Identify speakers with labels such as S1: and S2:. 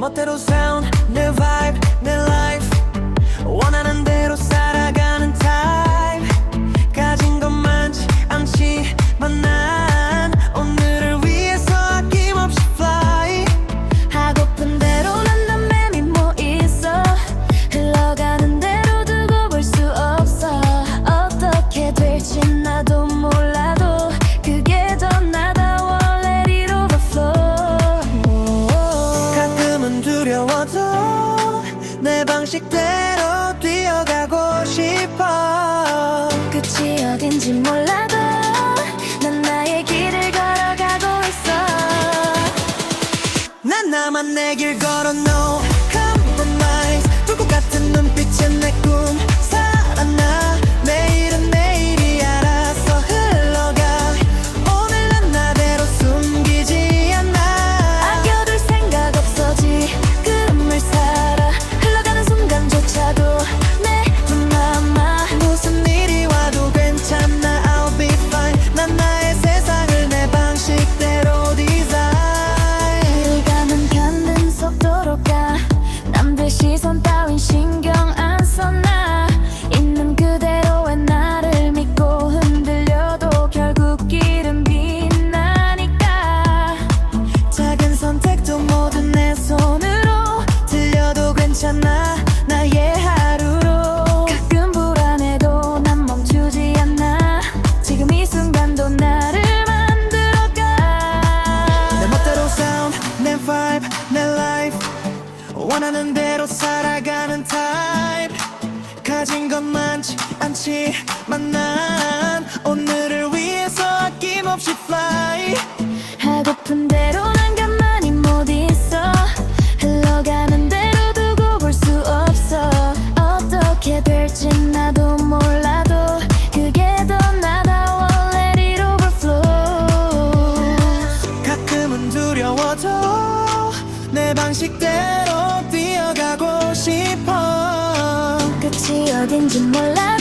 S1: Matero sound ね vibe ね life.
S2: 罠なんだ 걸어도
S1: 내 방식대로 뛰어가고 싶어.
S2: 끝이 어딘지 몰라도 난 나의 길을 걸어가고 있어.
S1: 난 나만 내 길 걸어 No compromise 불꽃 같은 눈빛은 내꿈. 원하는 대로 살아가는 타입. 가진 것 많지 않지만 난. 오늘을 위해서 아낌없이 fly. 내 방식대로 뛰어가고 싶어.
S2: 끝이 어딘지 몰라.